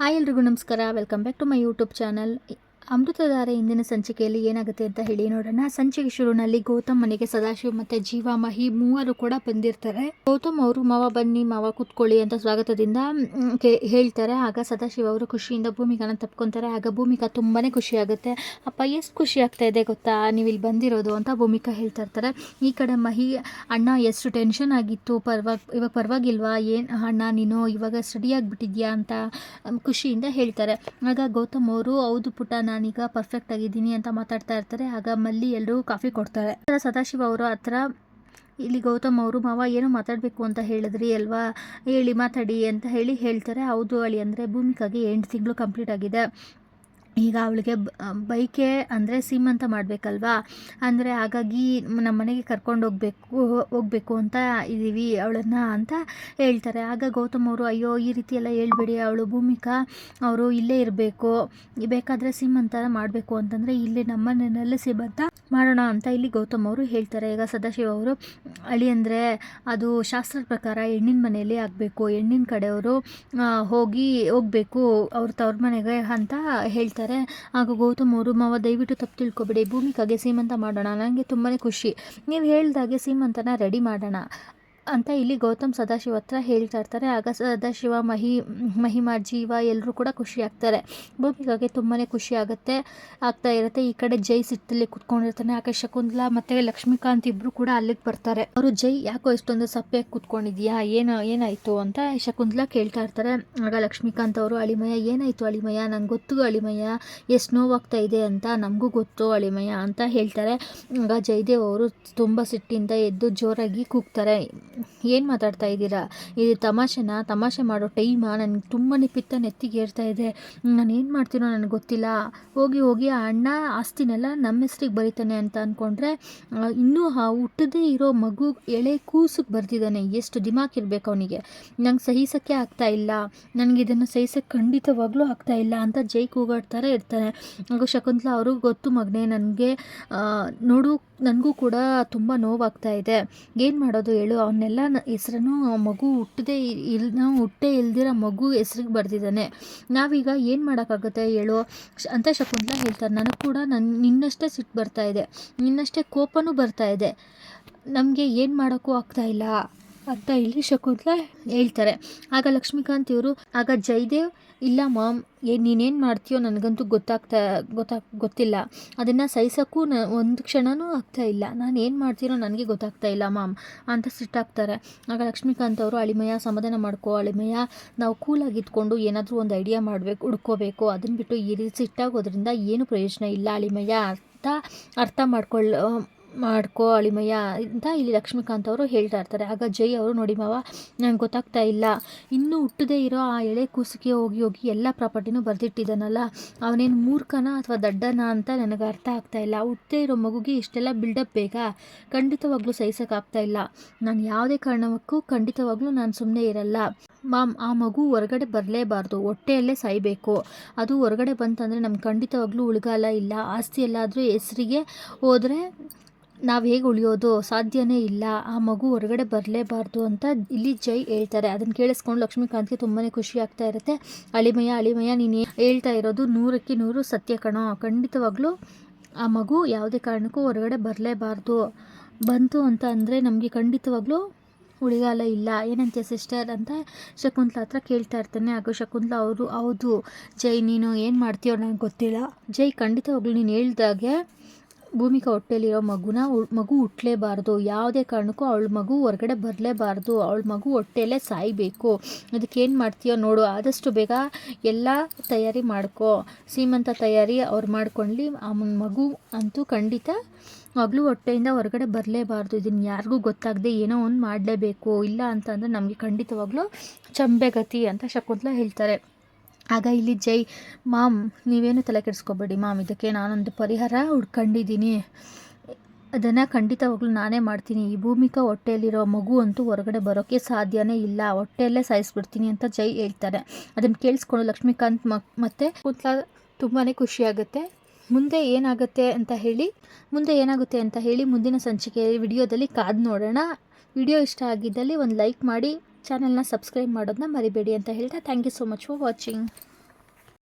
Hi ಎಲ್ರಿಗೂ ನಮಸ್ಕಾರ. Welcome back to my YouTube channel Amruthadhaare ಇಂದಿನ ಸಂಚಿಕೆಯಲ್ಲಿ ಏನಾಗುತ್ತೆ ಅಂತ ಹೇಳಿ ನೋಡೋಣ. ಸಂಚಿಕೆ ಶುರುನಲ್ಲಿ ಗೌತಮ್ ಮನೆಗೆ ಸದಾಶಿವ ಮತ್ತೆ ಜೀವ, ಮಹಿ ಮೂವರು ಕೂಡ ಬಂದಿರ್ತಾರೆ. ಗೌತಮ್ ಅವರು, ಮಾವ ಬನ್ನಿ, ಮಾವ ಕೂತ್ಕೊಳ್ಳಿ ಅಂತ ಸ್ವಾಗತದಿಂದ ಹೇಳ್ತಾರೆ. ಆಗ ಸದಾಶಿವ ಅವರು ಖುಷಿಯಿಂದ ಭೂಮಿಕಾನ ತಪ್ಕೊಂತಾರೆ. ಆಗ ಭೂಮಿಕಾ ತುಂಬಾನೇ ಖುಷಿ ಆಗುತ್ತೆ. ಅಪ್ಪ, ಎಷ್ಟು ಖುಷಿ ಆಗ್ತಾ ಇದೆ ಗೊತ್ತಾ? ನೀವು ಇಲ್ಲಿ ಬಂದಿರೋದು ಅಂತ ಭೂಮಿಕಾ ಹೇಳ್ತಾ ಇರ್ತಾರೆ. ಈ ಕಡೆ ಮಹಿ, ಅಣ್ಣ ಎಷ್ಟು ಟೆನ್ಷನ್ ಆಗಿತ್ತು. ಪರ್ವಾಗಿ ಇವಾಗ ಪರವಾಗಿಲ್ವಾ? ಏನು, ಅಣ್ಣ, ನೀನು ಇವಾಗ ಸ್ಟಡಿ ಆಗಿಬಿಟ್ಟಿದ್ಯಾ ಅಂತ ಖುಷಿಯಿಂದ ಹೇಳ್ತಾರೆ. ಆಗ ಗೌತಮ್ ಅವರು, ಹೌದು ಪುಟ್ಟ ನಾನೀಗ ಪರ್ಫೆಕ್ಟ್ ಆಗಿದ್ದೀನಿ ಅಂತ ಮಾತಾಡ್ತಾ ಇರ್ತಾರೆ. ಆಗ ಮಲ್ಲಿ ಎಲ್ಲರೂ ಕಾಫಿ ಕೊಡ್ತಾರೆ. ಸದಾಶಿವ ಅವರು ಹತ್ರ ಇಲ್ಲಿ ಗೌತಮ್ ಅವರು, ಮಾವ ಏನು ಮಾತಾಡಬೇಕು ಅಂತ ಹೇಳಿದ್ರಿ ಅಲ್ವಾ? ಹೇಳಿ ಮಾತಾಡಿ ಅಂತ ಹೇಳಿ ಹೇಳ್ತಾರೆ. ಹೌದು ಅಳಿ ಅಂದರೆ ಭೂಮಿಕಾಗೆ ಎಂಟು ತಿಂಗಳು ಕಂಪ್ಲೀಟ್ ಆಗಿದೆ. ಈಗ ಅವಳಿಗೆ ಬೈಕೆ ಅಂದರೆ ಸೀಮಂತ ಮಾಡಬೇಕಲ್ವಾ? ಅಂದರೆ ಹಾಗಾಗಿ ನಮ್ಮ ಮನೆಗೆ ಕರ್ಕೊಂಡು ಹೋಗಬೇಕು ಹೋಗಬೇಕು ಅಂತ ಇದ್ದೀವಿ ಅವಳನ್ನು ಅಂತ ಹೇಳ್ತಾರೆ. ಆಗ ಗೌತಮ್ ಅವರು, ಅಯ್ಯೋ, ಈ ರೀತಿ ಎಲ್ಲ ಹೇಳ್ಬೇಡಿ. ಅವಳು ಭೂಮಿಕಾ, ಅವರು ಇಲ್ಲೇ ಇರಬೇಕು. ಬೇಕಾದರೆ ಅಂತ ಮಾಡಬೇಕು. ಅಂತಂದರೆ, ಇಲ್ಲಿ ನಮ್ಮ ಮನೆಯಲ್ಲೇ ಸೀಮಂತ ಮಾಡೋಣ ಅಂತ ಇಲ್ಲಿ ಗೌತಮ್ ಅವರು ಹೇಳ್ತಾರೆ. ಈಗ ಸದಾಶಿವ ಅವರು, ಅಳಿ ಅಂದರೆ ಅದು ಶಾಸ್ತ್ರದ ಪ್ರಕಾರ ಹೆಣ್ಣಿನ ಮನೆಯಲ್ಲಿ ಆಗಬೇಕು. ಹೆಣ್ಣಿನ ಕಡೆಯವರು ಹೋಗಿ ಹೋಗಬೇಕು. ಅವ್ರ ತವ್ರ ಮನೆಗೆ ಅಂತ ಹೇಳ್ತಾರೆ. ಆಗ ಗೌತಮ್ ಅವರು, ಮಾವ, ದಯವಿಟ್ಟು ತಪ್ಪು ತಿಳ್ಕೊಬೇಡಿ. ಭೂಮಿಕಾಗೆ ಸೀಮಂತ ಮಾಡೋಣ. ನನಗೆ ತುಂಬಾ ಖುಷಿ. ನೀವು ಹೇಳ್ದಾಗೆ ಸೀಮಂತನ ರೆಡಿ ಮಾಡೋಣ. ಅಂತ ಇಲ್ಲಿ ಗೌತಮ್ ಸದಾಶಿವ ಹತ್ರ ಹೇಳ್ತಾ ಇರ್ತಾರೆ. ಆಗ ಸದಾಶಿವ, ಮಹಿ, ಮಹಿಮಾ, ಜೀವ ಎಲ್ಲರೂ ಕೂಡ ಖುಷಿ ಆಗ್ತಾರೆ. ಭೂಮಿಗಾಗಿ ತುಂಬಾ ಖುಷಿ ಆಗುತ್ತೆ, ಆಗ್ತಾ ಇರುತ್ತೆ. ಈ ಕಡೆ ಜೈ ಸಿಟ್ಟಲ್ಲಿ ಕುತ್ಕೊಂಡಿರ್ತಾನೆ. ಆಕೆ ಶಕುಂತಲಾ ಮತ್ತೆ ಲಕ್ಷ್ಮೀಕಾಂತ್ ಇಬ್ರು ಕೂಡ ಅಲ್ಲಿಗೆ ಬರ್ತಾರೆ. ಅವರು, ಜೈ, ಯಾಕೋ ಇಷ್ಟೊಂದು ಸಪ್ಪೆ ಕುತ್ಕೊಂಡಿದ್ಯಾ? ಏನು, ಏನಾಯ್ತು? ಅಂತ ಶಕುಂತಲಾ ಕೇಳ್ತಾ ಇರ್ತಾರೆ. ಆಗ ಲಕ್ಷ್ಮೀಕಾಂತ್ ಅವರು ಅಳಿಮಯ ಏನಾಯ್ತು ಅಳಿಮಯ ನಂಗೆ ಗೊತ್ತು ಅಳಿಮಯ ಎಷ್ಟು ನೋವಾಗ್ತಾ ಇದೆ ಅಂತ ನಮಗೂ ಗೊತ್ತು ಅಳಿಮಯ ಅಂತ ಹೇಳ್ತಾರೆ. ಆಗ ಜಯದೇವ್ ಅವರು ತುಂಬ ಸಿಟ್ಟಿಂದ ಎದ್ದು ಜೋರಾಗಿ ಕೂಗ್ತಾರೆ. Okay. ಏನು ಮಾತಾಡ್ತಾ ಇದ್ದೀರಾ? ಇದು ತಮಾಷೆನಾ? ತಮಾಷೆ ಮಾಡೋ ಟೈಮಾ? ನನಗೆ ತುಂಬಾ ಪಿತ್ತ ನೆತ್ತಿಗೆ ಏರ್ತಾ ಇದೆ. ನಾನು ಏನು ಮಾಡ್ತೀನೋ ನನಗೆ ಗೊತ್ತಿಲ್ಲ. ಹೋಗಿ ಹೋಗಿ ಆ ಅಣ್ಣ ಆಸ್ತಿನೆಲ್ಲ ನಮ್ಮ ಹೆಸ್ರಿಗೆ ಬರೀತಾನೆ ಅಂತ ಅಂದ್ಕೊಂಡ್ರೆ ಇನ್ನೂ ಆ ಹುಟ್ಟದೇ ಇರೋ ಮಗು ಎಳೆ ಕೂಸಿಗೆ ಬರ್ತಿದ್ದಾನೆ ಎಷ್ಟು ದಿಮಾಕ್ ಇರಬೇಕು ಅವನಿಗೆ. ನಂಗೆ ಸಹಿಸೋಕ್ಕೆ ಆಗ್ತಾ ಇಲ್ಲ. ನನಗೆ ಇದನ್ನು ಸಹಿಸೋಕ್ಕೆ ಖಂಡಿತವಾಗ್ಲೂ ಆಗ್ತಾ ಇಲ್ಲ ಅಂತ ಜೈ ಕೂಗಾಡ್ತಾರೆ ಇರ್ತಾರೆ ಹಾಗೂ ಶಕುಂತಲಾ ಅವರು ಗೊತ್ತು ಮಗನೇ, ನನಗೆ ನೋಡು, ನನಗೂ ಕೂಡ ತುಂಬ ನೋವಾಗ್ತಾ ಇದೆ. ಏನು ಮಾಡೋದು ಹೇಳು? ಅವನ್ನೆಲ್ಲ ಹೆಸ್ರನ್ನು ಮಗು ಹುಟ್ಟದೆ ಇಲ್ ನಾವು ಹುಟ್ಟೇ ಇಲ್ದಿರೋ ಮಗು ಹೆಸ್ರಿಗೆ ಬರ್ದಿದ್ದಾನೆ. ನಾವೀಗ ಏನು ಮಾಡೋಕ್ಕಾಗುತ್ತೆ ಹೇಳು? ಅಂತ ಶಕುಂತಲಾ ಹೇಳ್ತಾರೆ ನನಗೆ ಕೂಡ ನನ್ನ ನಿನ್ನಷ್ಟೇ ಸಿಟ್ಟು ಬರ್ತಾ ಇದೆ. ನಿನ್ನಷ್ಟೇ ಕೋಪನೂ ಬರ್ತಾ ಇದೆ. ನಮಗೆ ಏನು ಮಾಡೋಕ್ಕೂ ಆಗ್ತಾಯಿಲ್ಲ ಇಲ್ಲ. ಅಂತ ಇಲ್ಲಿ ಶಕುಂತಲ ಹೇಳ್ತಾರೆ. ಆಗ ಲಕ್ಷ್ಮೀಕಾಂತ್ ಇವರು ಆಗ ಜಯದೇವ್, ಇಲ್ಲ ಮಾಮ್, ಏ, ನೀನೇನು ಮಾಡ್ತೀಯೋ ನನಗಂತೂ ಗೊತ್ತಾಗ್ತಾ ಗೊತ್ತಾಗ ಗೊತ್ತಿಲ್ಲ. ಅದನ್ನು ಸಹಿಸೋಕ್ಕೂ ನ, ಒಂದು ಕ್ಷಣವೂ ಆಗ್ತಾ ಇಲ್ಲ. ನಾನು ಏನು ಮಾಡ್ತೀರೋ ನನಗೆ ಗೊತ್ತಾಗ್ತಾ ಇಲ್ಲ ಮಾಮ್ ಅಂತ ಸಿಟ್ಟಾಗ್ತಾರೆ ಆಗ ಲಕ್ಷ್ಮೀಕಾಂತ್ ಅವರು ಅಳಿಮಯ ಸಮಾಧಾನ ಮಾಡ್ಕೋ ಅಳಿಮಯ ನಾವು ಕೂಲಾಗಿ ಇದ್ಕೊಂಡು ಏನಾದರೂ ಒಂದು ಐಡಿಯಾ ಮಾಡಬೇಕು, ಹುಡ್ಕೋಬೇಕು ಅದನ್ನು ಬಿಟ್ಟು ಈ ರೀತಿ ಸಿಟ್ಟಾಗೋದ್ರಿಂದ ಏನು ಪ್ರಯೋಜನ ಇಲ್ಲ ಅಳಿಮಯ ಅರ್ಥ ಅರ್ಥ ಮಾಡ್ಕೊಳ್ಳ ಮಾಡ್ಕೋ, ಅಳಿಮಯ್ಯ ಅಂತ ಇಲ್ಲಿ ಲಕ್ಷ್ಮೀಕಾಂತ್ ಅವರು ಹೇಳ್ತಾ ಇರ್ತಾರೆ. ಆಗ ಜೈ ಅವರು, ನೋಡಿ ಮಾವ, ನಂಗೆ ಗೊತ್ತಾಗ್ತಾ ಇಲ್ಲ. ಇನ್ನೂ ಹುಟ್ಟದೇ ಇರೋ ಆ ಎಳೆ ಕೂಸಿಗೆ ಹೋಗಿ ಹೋಗಿ ಎಲ್ಲ ಪ್ರಾಪರ್ಟಿನೂ ಬರೆದಿಟ್ಟಿದ್ದಾನಲ್ಲ. ಅವನೇನು ಮೂರ್ಖನ ಅಥವಾ ದಡ್ಡನ ಅಂತ ನನಗೆ ಅರ್ಥ ಆಗ್ತಾ ಇಲ್ಲ. ಹುಟ್ಟದೇ ಇರೋ ಮಗುಗೆ ಇಷ್ಟೆಲ್ಲ ಬಿಲ್ಡಪ್ ಬೇಕಾ ಖಂಡಿತವಾಗ್ಲೂ ಸಹಿಸೋಕ್ಕಾಗ್ತಾ ಇಲ್ಲ. ನಾನು ಯಾವುದೇ ಕಾರಣಕ್ಕೂ ಖಂಡಿತವಾಗ್ಲೂ ನಾನು ಸುಮ್ಮನೆ ಇರಲ್ಲ. ಮಾಮ್, ಆ ಮಗು ಹೊರಗಡೆ ಬರಲೇಬಾರ್ದು. ಹೊಟ್ಟೆಯಲ್ಲೇ ಸಾಯಬೇಕು. ಅದು ಹೊರಗಡೆ ಬಂತಂದರೆ ನಮ್ಗೆ ಖಂಡಿತವಾಗ್ಲೂ ಉಳಿಗಾಲ ಇಲ್ಲ. ಆಸ್ತಿ ಎಲ್ಲಾದರೂ ಹೆಸರಿಗೆ ಹೋದರೆ ನಾವು ಹೇಗೆ ಉಳಿಯೋದು? ಸಾಧ್ಯನೇ ಇಲ್ಲ. ಆ ಮಗು ಹೊರಗಡೆ ಬರಲೇಬಾರ್ದು ಅಂತ ಇಲ್ಲಿ ಜೈ ಹೇಳ್ತಾರೆ. ಅದನ್ನು ಕೇಳಿಸ್ಕೊಂಡು ಲಕ್ಷ್ಮೀಕಾಂತ್ಗೆ ತುಂಬಾ ಖುಷಿ ಆಗ್ತಾ ಇರುತ್ತೆ. ಅಳಿಮಯ್ಯ ಅಳಿಮಯ್ಯ ನೀನು ಹೇಳ್ತಾ ಇರೋದು ನೂರಕ್ಕೆ ನೂರು ಸತ್ಯ ಕಣೋ. ಖಂಡಿತವಾಗ್ಲೂ ಆ ಮಗು ಯಾವುದೇ ಕಾರಣಕ್ಕೂ ಹೊರಗಡೆ ಬರಲೇಬಾರ್ದು. ಬಂತು ಅಂತ ಅಂದರೆ ನಮಗೆ ಖಂಡಿತವಾಗ್ಲೂ ಉಳಿಗಾಲ ಇಲ್ಲ. ಏನಂತೆ ಸಿಸ್ಟರ್ ಅಂತ ಶಕುಂತಲಾ ಹತ್ರ ಕೇಳ್ತಾ ಇರ್ತಾನೆ. ಹಾಗೂ ಶಕುಂತಲಾ ಅವರು, ಹೌದು. ಜೈ, ನೀನು ಏನು ಮಾಡ್ತೀಯೋ ನನಗೆ ಗೊತ್ತಿಲ್ಲ. ಜೈ, ಖಂಡಿತವಾಗ್ಲೂ ನೀನು ಹೇಳ್ದಾಗೆ ಭೂಮಿಕಾ ಹೊಟ್ಟೆಲಿರೋ ಮಗುನ ಮಗು ಹುಟ್ಟಲೇಬಾರ್ದು ಯಾವುದೇ ಕಾರಣಕ್ಕೂ ಅವಳ ಮಗು ಹೊರಗಡೆ ಬರಲೇಬಾರ್ದು. ಅವಳ ಮಗು ಹೊಟ್ಟೆಯಲ್ಲೇ ಸಾಯಬೇಕು. ಅದಕ್ಕೆ ಏನು ಮಾಡ್ತೀಯೋ ನೋಡು. ಆದಷ್ಟು ಬೇಗ ಎಲ್ಲ ತಯಾರಿ ಮಾಡ್ಕೋ. ಸೀಮಂತ ತಯಾರಿ ಅವ್ರು ಮಾಡ್ಕೊಳ್ಳಿ ಆ ಮಗು ಅಂತೂ ಖಂಡಿತ ಮಗಳು ಹೊಟ್ಟೆಯಿಂದ ಹೊರಗಡೆ ಬರಲೇಬಾರ್ದು. ಇದನ್ನು ಯಾರಿಗೂ ಗೊತ್ತಾಗದೆ ಏನೋ ಒಂದು ಮಾಡಲೇಬೇಕು. ಇಲ್ಲ ಅಂತಂದರೆ ನಮಗೆ ಖಂಡಿತವಾಗ್ಲೂ ಚಂಬೆಗತಿ ಅಂತ ಶಕುಂತಲ ಹೇಳ್ತಾರೆ. ಆಗ ಇಲ್ಲಿ ಜೈ, ಮಾಮ್, ನೀವೇನು ತಲೆ ಕೆಡಿಸ್ಕೋಬೇಡಿ ಮಾಮ್, ಇದಕ್ಕೆ ನಾನೊಂದು ಪರಿಹಾರ ಹುಡ್ಕೊಂಡಿದ್ದೀನಿ. ಅದನ್ನು ಖಂಡಿತವಾಗ್ಲೂ ನಾನೇ ಮಾಡ್ತೀನಿ. ಈ ಭೂಮಿಕಾ ಹೊಟ್ಟೆಯಲ್ಲಿರೋ ಮಗು ಅಂತೂ ಹೊರಗಡೆ ಬರೋಕ್ಕೆ ಸಾಧ್ಯನೇ ಇಲ್ಲ. ಹೊಟ್ಟೆಯಲ್ಲೇ ಸಾಯಿಸ್ಬಿಡ್ತೀನಿ ಅಂತ ಜೈ ಹೇಳ್ತಾರೆ ಅದನ್ನು ಕೇಳಿಸ್ಕೊಂಡು ಲಕ್ಷ್ಮೀಕಾಂತ್ ಮ, ಮತ್ತು ಕುಂತ್ಲಾ ತುಂಬಾ ಖುಷಿಯಾಗುತ್ತೆ. ಮುಂದೆ ಏನಾಗುತ್ತೆ ಅಂತ ಹೇಳಿ, ಮುಂದೆ ಏನಾಗುತ್ತೆ ಅಂತ ಹೇಳಿ ಮುಂದಿನ ಸಂಚಿಕೆ ವಿಡಿಯೋದಲ್ಲಿ ಕಾದು ನೋಡೋಣ. ವಿಡಿಯೋ ಇಷ್ಟ ಆಗಿದ್ದಲ್ಲಿ ಒಂದು ಲೈಕ್ ಮಾಡಿ. ಚಾನಲ್ನ ಸಬ್ಸ್ಕ್ರೈಬ್ ಮಾಡೋದನ್ನ ಮರಿಬೇಡಿ ಅಂತ ಹೇಳ್ತಾ thank you so much for watching